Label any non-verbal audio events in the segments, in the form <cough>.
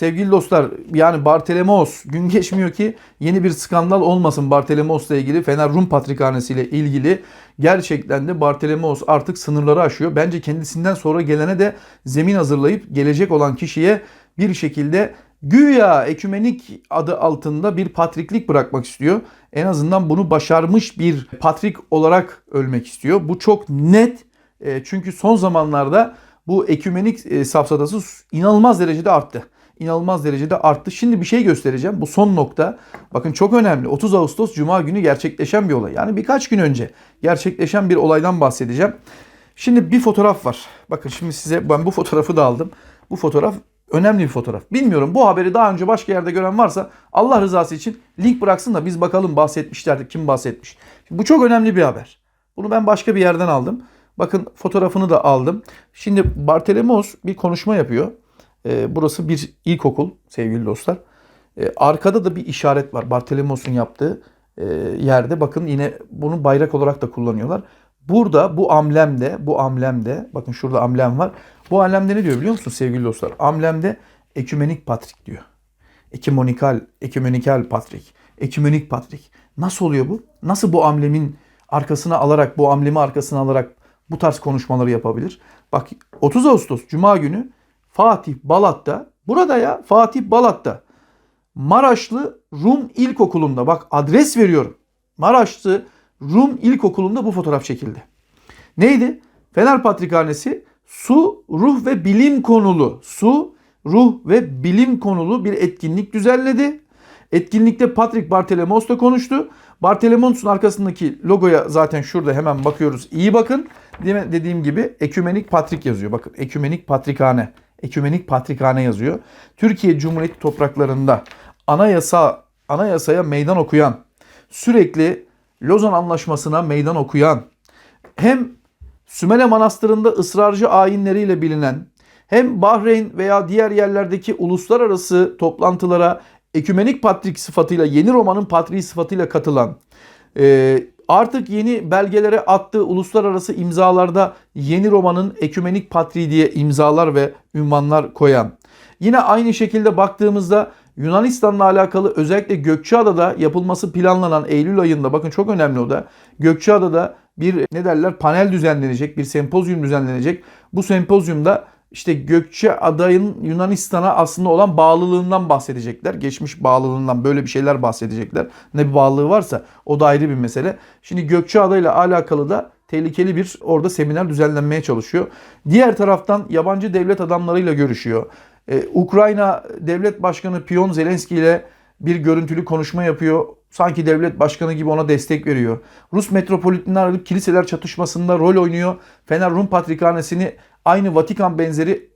sevgili dostlar yani Bartolomeos gün geçmiyor ki yeni bir skandal olmasın Bartolomeos'la ilgili Fener Rum Patrikhanesi ile ilgili gerçekten de Bartolomeos artık sınırları aşıyor. Bence kendisinden sonra gelene de zemin hazırlayıp gelecek olan kişiye bir şekilde güya ekümenik adı altında bir patriklik bırakmak istiyor. En azından bunu başarmış bir patrik olarak ölmek istiyor. Bu çok net. E, çünkü son zamanlarda bu ekümenik e, safsatası inanılmaz derecede arttı. İnanılmaz derecede arttı. Şimdi bir şey göstereceğim. Bu son nokta. Bakın çok önemli. 30 Ağustos Cuma günü gerçekleşen bir olay. Yani birkaç gün önce gerçekleşen bir olaydan bahsedeceğim. Şimdi bir fotoğraf var. Bakın şimdi size ben bu fotoğrafı da aldım. Bu fotoğraf önemli bir fotoğraf. Bilmiyorum bu haberi daha önce başka yerde gören varsa Allah rızası için link bıraksın da biz bakalım bahsetmişlerdi. Kim bahsetmiş. Bu çok önemli bir haber. Bunu ben başka bir yerden aldım. Bakın fotoğrafını da aldım. Şimdi Bartolomeos bir konuşma yapıyor. Ee, burası bir ilkokul sevgili dostlar. Ee, arkada da bir işaret var. Bartolomeos'un yaptığı e, yerde bakın yine bunu bayrak olarak da kullanıyorlar. Burada bu amblemde, bu amblemde bakın şurada amblem var. Bu amblemde ne diyor biliyor musun sevgili dostlar? Amblemde ekümenik patrik diyor. Ekümenikal, ekümenikal patrik. Ekümenik patrik. Nasıl oluyor bu? Nasıl bu amblemin arkasına alarak, bu amblemi arkasına alarak bu tarz konuşmaları yapabilir? Bak 30 Ağustos Cuma günü Fatih Balat'ta, burada ya Fatih Balat'ta Maraşlı Rum İlkokulu'nda bak adres veriyorum. Maraşlı Rum İlkokulu'nda bu fotoğraf çekildi. Neydi? Fener Patrikhanesi su, ruh ve bilim konulu, su, ruh ve bilim konulu bir etkinlik düzenledi. Etkinlikte Patrick Bartolomeos da konuştu. Bartolomeos'un arkasındaki logoya zaten şurada hemen bakıyoruz. İyi bakın. Dediğim gibi Ekümenik Patrik yazıyor. Bakın Ekümenik Patrikhane. Ekümenik Patrikhane yazıyor. Türkiye Cumhuriyeti topraklarında anayasa anayasaya meydan okuyan, sürekli Lozan Anlaşması'na meydan okuyan, hem Sümele Manastırı'nda ısrarcı ayinleriyle bilinen, hem Bahreyn veya diğer yerlerdeki uluslararası toplantılara ekümenik patrik sıfatıyla, yeni Roma'nın patriği sıfatıyla katılan, artık yeni belgelere attığı uluslararası imzalarda yeni Roma'nın ekümenik patriği diye imzalar ve ünvanlar koyan, yine aynı şekilde baktığımızda Yunanistan'la alakalı özellikle Gökçeada'da yapılması planlanan Eylül ayında bakın çok önemli o da. Gökçeada'da bir ne derler panel düzenlenecek, bir sempozyum düzenlenecek. Bu sempozyumda işte Gökçeada'nın Yunanistan'a aslında olan bağlılığından bahsedecekler. Geçmiş bağlılığından böyle bir şeyler bahsedecekler. Ne bir bağlılığı varsa o da ayrı bir mesele. Şimdi Gökçeada ile alakalı da tehlikeli bir orada seminer düzenlenmeye çalışıyor. Diğer taraftan yabancı devlet adamlarıyla görüşüyor. Ee, Ukrayna Devlet Başkanı Piyon Zelenski ile bir görüntülü konuşma yapıyor. Sanki devlet başkanı gibi ona destek veriyor. Rus metropolitini arayıp kiliseler çatışmasında rol oynuyor. Fener Rum Patrikhanesi'ni aynı Vatikan benzeri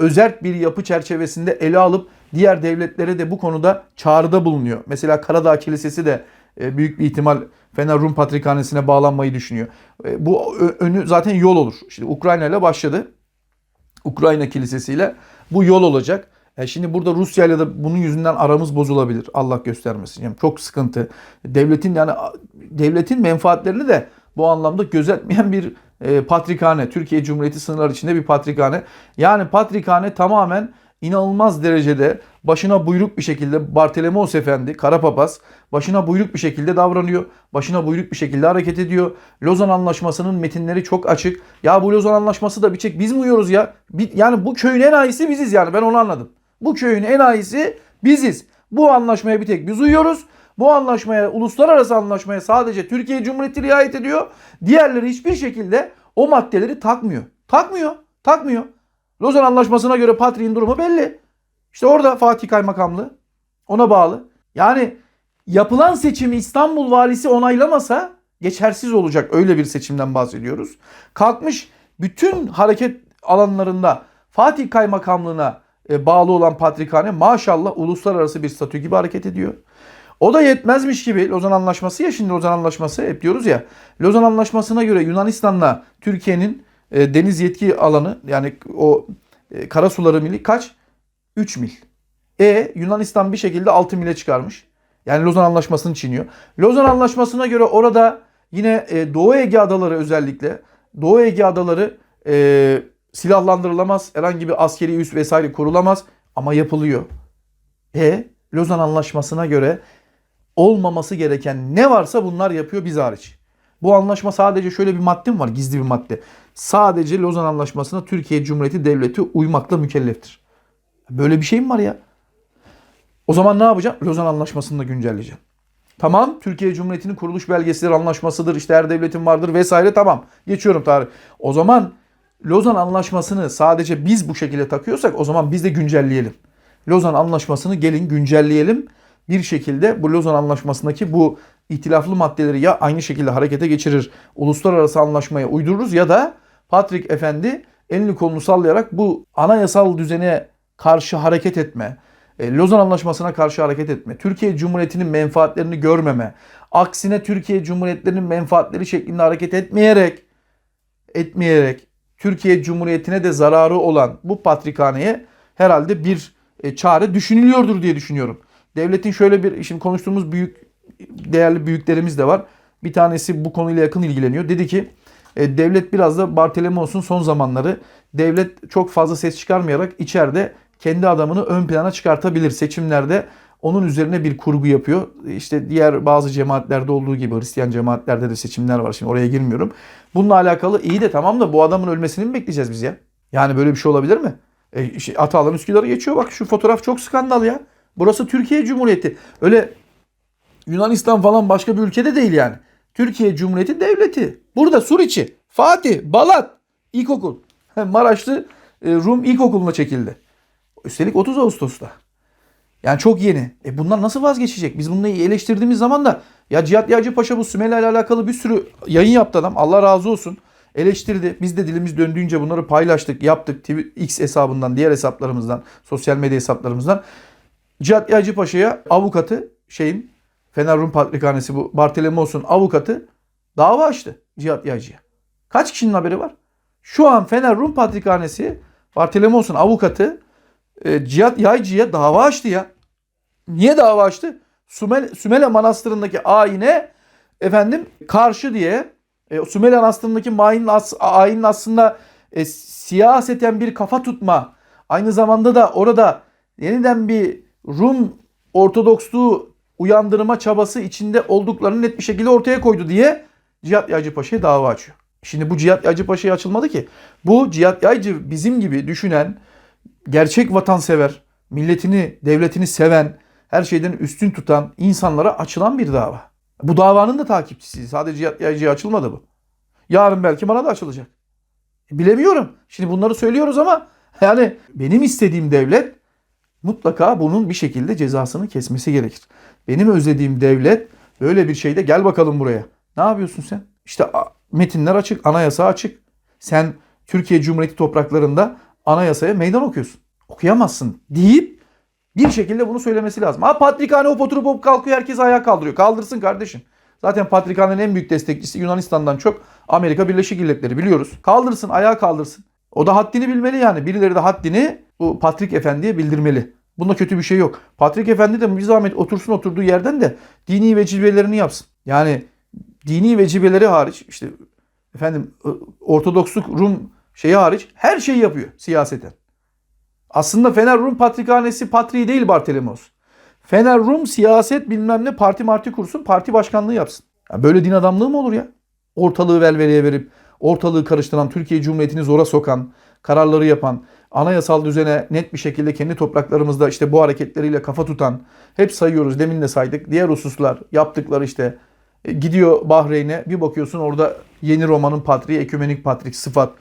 özerk bir yapı çerçevesinde ele alıp diğer devletlere de bu konuda çağrıda bulunuyor. Mesela Karadağ Kilisesi de e, büyük bir ihtimal Fener Rum Patrikhanesi'ne bağlanmayı düşünüyor. E, bu önü zaten yol olur. Şimdi Ukrayna ile başladı. Ukrayna Kilisesi ile bu yol olacak. E şimdi burada Rusya ile de bunun yüzünden aramız bozulabilir. Allah göstermesin. Yani çok sıkıntı. Devletin yani devletin menfaatlerini de bu anlamda gözetmeyen bir e, patrikhane. Türkiye Cumhuriyeti sınırları içinde bir patrikhane. Yani patrikhane tamamen inanılmaz derecede başına buyruk bir şekilde Bartolomeos Efendi, Karapapaz başına buyruk bir şekilde davranıyor. Başına buyruk bir şekilde hareket ediyor. Lozan Anlaşması'nın metinleri çok açık. Ya bu Lozan Anlaşması da bir çek biz mi uyuyoruz ya? Yani bu köyün en iyisi biziz yani ben onu anladım. Bu köyün en iyisi biziz. Bu anlaşmaya bir tek biz uyuyoruz. Bu anlaşmaya, uluslararası anlaşmaya sadece Türkiye Cumhuriyeti riayet ediyor. Diğerleri hiçbir şekilde o maddeleri takmıyor. Takmıyor. Takmıyor. Lozan Anlaşması'na göre Patriğin durumu belli. İşte orada Fatih Kaymakamlığı ona bağlı. Yani yapılan seçimi İstanbul valisi onaylamasa geçersiz olacak öyle bir seçimden bahsediyoruz. Kalkmış bütün hareket alanlarında Fatih Kaymakamlığına bağlı olan Patrikhane maşallah uluslararası bir statü gibi hareket ediyor. O da yetmezmiş gibi Lozan Anlaşması ya şimdi Lozan Anlaşması hep diyoruz ya. Lozan Anlaşması'na göre Yunanistan'la Türkiye'nin e, deniz yetki alanı yani o e, kara suları mili kaç? 3 mil. E Yunanistan bir şekilde 6 mile çıkarmış. Yani Lozan Anlaşması'nı çiğniyor. Lozan Anlaşması'na göre orada yine e, Doğu Ege Adaları özellikle Doğu Ege Adaları e, silahlandırılamaz. Herhangi bir askeri üs vesaire kurulamaz ama yapılıyor. E Lozan Anlaşması'na göre olmaması gereken ne varsa bunlar yapıyor biz hariç. Bu anlaşma sadece şöyle bir madde mi var? Gizli bir madde. Sadece Lozan Anlaşması'na Türkiye Cumhuriyeti Devleti uymakla mükelleftir. Böyle bir şey mi var ya? O zaman ne yapacağım? Lozan Anlaşması'nı da güncelleyeceğim. Tamam Türkiye Cumhuriyeti'nin kuruluş belgesidir, anlaşmasıdır, işte her devletin vardır vesaire tamam. Geçiyorum tarih. O zaman Lozan Anlaşması'nı sadece biz bu şekilde takıyorsak o zaman biz de güncelleyelim. Lozan Anlaşması'nı gelin güncelleyelim. Bir şekilde bu Lozan Anlaşması'ndaki bu ihtilaflı maddeleri ya aynı şekilde harekete geçirir, uluslararası anlaşmaya uydururuz ya da Patrick Efendi elini kolunu sallayarak bu anayasal düzene karşı hareket etme, e, Lozan Anlaşması'na karşı hareket etme, Türkiye Cumhuriyeti'nin menfaatlerini görmeme, aksine Türkiye Cumhuriyetlerinin menfaatleri şeklinde hareket etmeyerek etmeyerek Türkiye Cumhuriyeti'ne de zararı olan bu patrikhaneye herhalde bir e, çare düşünülüyordur diye düşünüyorum. Devletin şöyle bir şimdi konuştuğumuz büyük değerli büyüklerimiz de var. Bir tanesi bu konuyla yakın ilgileniyor. Dedi ki e, devlet biraz da Bartolomos'un son zamanları devlet çok fazla ses çıkarmayarak içeride kendi adamını ön plana çıkartabilir. Seçimlerde onun üzerine bir kurgu yapıyor. İşte diğer bazı cemaatlerde olduğu gibi Hristiyan cemaatlerde de seçimler var. Şimdi oraya girmiyorum. Bununla alakalı iyi de tamam da bu adamın ölmesini mi bekleyeceğiz biz ya? Yani böyle bir şey olabilir mi? E, işte Atalan Üsküdar'ı geçiyor. Bak şu fotoğraf çok skandal ya. Burası Türkiye Cumhuriyeti. Öyle Yunanistan falan başka bir ülkede değil yani. Türkiye Cumhuriyeti Devleti. Burada Suriçi, Fatih, Balat, İlkokul. Maraşlı e, Rum İlkokulu'na çekildi. Üstelik 30 Ağustos'ta. Yani çok yeni. E bunlar nasıl vazgeçecek? Biz bunları eleştirdiğimiz zaman da ya Cihat Yağcı Paşa bu Sümeyla ile alakalı bir sürü yayın yaptı adam. Allah razı olsun. Eleştirdi. Biz de dilimiz döndüğünce bunları paylaştık, yaptık. TV, X hesabından, diğer hesaplarımızdan, sosyal medya hesaplarımızdan. Cihat Yağcı Paşa'ya avukatı şeyin Fener Rum Patrikhanesi bu Bartolomos'un avukatı dava açtı Cihat Yağcı'ya. Kaç kişinin haberi var? Şu an Fener Rum Patrikhanesi Bartolomos'un avukatı e, Cihat Yaycı'ya dava açtı ya. Niye dava açtı? Sümele, Sümele Manastırı'ndaki ayine efendim karşı diye e, Sümele Manastırı'ndaki ayinin, as, ayinin aslında e, siyaseten bir kafa tutma aynı zamanda da orada yeniden bir Rum Ortodoksluğu uyandırma çabası içinde olduklarını net bir şekilde ortaya koydu diye Cihat Yaycı Paşa'ya dava açıyor. Şimdi bu Cihat Yaycı Paşa'ya açılmadı ki. Bu Cihat Yaycı bizim gibi düşünen, gerçek vatansever, milletini, devletini seven, her şeyden üstün tutan insanlara açılan bir dava. Bu davanın da takipçisi. Sadece Yaycı'ya açılmadı bu. Yarın belki bana da açılacak. Bilemiyorum. Şimdi bunları söylüyoruz ama yani benim istediğim devlet mutlaka bunun bir şekilde cezasını kesmesi gerekir. Benim özlediğim devlet böyle bir şeyde gel bakalım buraya. Ne yapıyorsun sen? İşte metinler açık, anayasa açık. Sen Türkiye Cumhuriyeti topraklarında anayasaya meydan okuyorsun. Okuyamazsın deyip bir şekilde bunu söylemesi lazım. Ha Patrikhane hop oturup hop kalkıyor herkes ayağa kaldırıyor. Kaldırsın kardeşim. Zaten Patrikhane'nin en büyük destekçisi Yunanistan'dan çok Amerika Birleşik Devletleri biliyoruz. Kaldırsın, ayağa kaldırsın. O da haddini bilmeli yani. Birileri de haddini bu Patrik Efendi'ye bildirmeli. Bunda kötü bir şey yok. Patrik Efendi de bir zahmet otursun oturduğu yerden de dini vecibelerini yapsın. Yani dini vecibeleri hariç işte efendim Ortodoksluk Rum şeyi hariç her şeyi yapıyor siyaseten. Aslında Fener Rum Patrikhanesi patriği değil Bartolomos. Fener Rum siyaset bilmem ne parti marti kursun parti başkanlığı yapsın. Ya böyle din adamlığı mı olur ya? Ortalığı velveleye verip ortalığı karıştıran, Türkiye Cumhuriyeti'ni zora sokan, kararları yapan, anayasal düzene net bir şekilde kendi topraklarımızda işte bu hareketleriyle kafa tutan, hep sayıyoruz demin de saydık. Diğer hususlar yaptıkları işte e, gidiyor Bahreyn'e bir bakıyorsun orada yeni Roma'nın patriği, ekümenik patrik sıfat.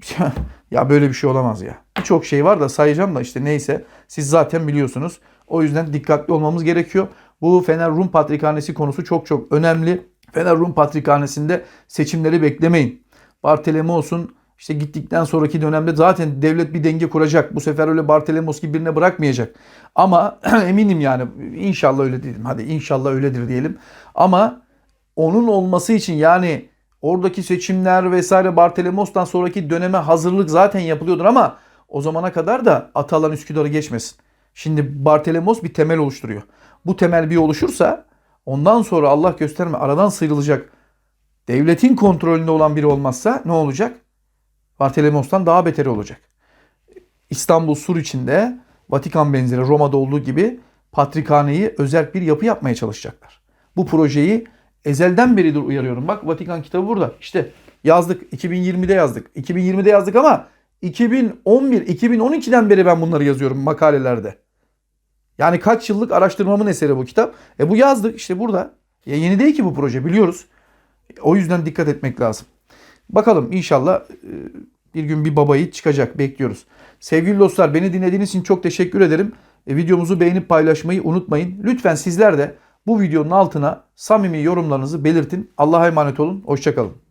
<laughs> ya böyle bir şey olamaz ya. Birçok şey var da sayacağım da işte neyse siz zaten biliyorsunuz. O yüzden dikkatli olmamız gerekiyor. Bu Fener Rum Patrikhanesi konusu çok çok önemli. Fener Rum Patrikhanesi'nde seçimleri beklemeyin. Bartolomos'un işte gittikten sonraki dönemde zaten devlet bir denge kuracak. Bu sefer öyle Bartolomos gibi birine bırakmayacak. Ama <clears throat> eminim yani inşallah öyle diyelim. Hadi inşallah öyledir diyelim. Ama onun olması için yani oradaki seçimler vesaire Bartolomos'tan sonraki döneme hazırlık zaten yapılıyordur ama o zamana kadar da Atalan Üsküdar'ı geçmesin. Şimdi Bartolomos bir temel oluşturuyor. Bu temel bir oluşursa ondan sonra Allah gösterme aradan sıyrılacak devletin kontrolünde olan biri olmazsa ne olacak? Bartolomos'tan daha beteri olacak. İstanbul Sur içinde Vatikan benzeri Roma'da olduğu gibi patrikhaneyi özel bir yapı yapmaya çalışacaklar. Bu projeyi ezelden beridir uyarıyorum. Bak Vatikan kitabı burada. İşte yazdık 2020'de yazdık. 2020'de yazdık ama 2011 2012'den beri ben bunları yazıyorum makalelerde. Yani kaç yıllık araştırmamın eseri bu kitap. E bu yazdık işte burada. Ya yeni değil ki bu proje biliyoruz. O yüzden dikkat etmek lazım. Bakalım inşallah e, bir gün bir baba yiğit çıkacak. Bekliyoruz. Sevgili dostlar beni dinlediğiniz için çok teşekkür ederim. E, Videomuzu beğenip paylaşmayı unutmayın. Lütfen sizler de bu videonun altına samimi yorumlarınızı belirtin. Allah'a emanet olun. Hoşçakalın.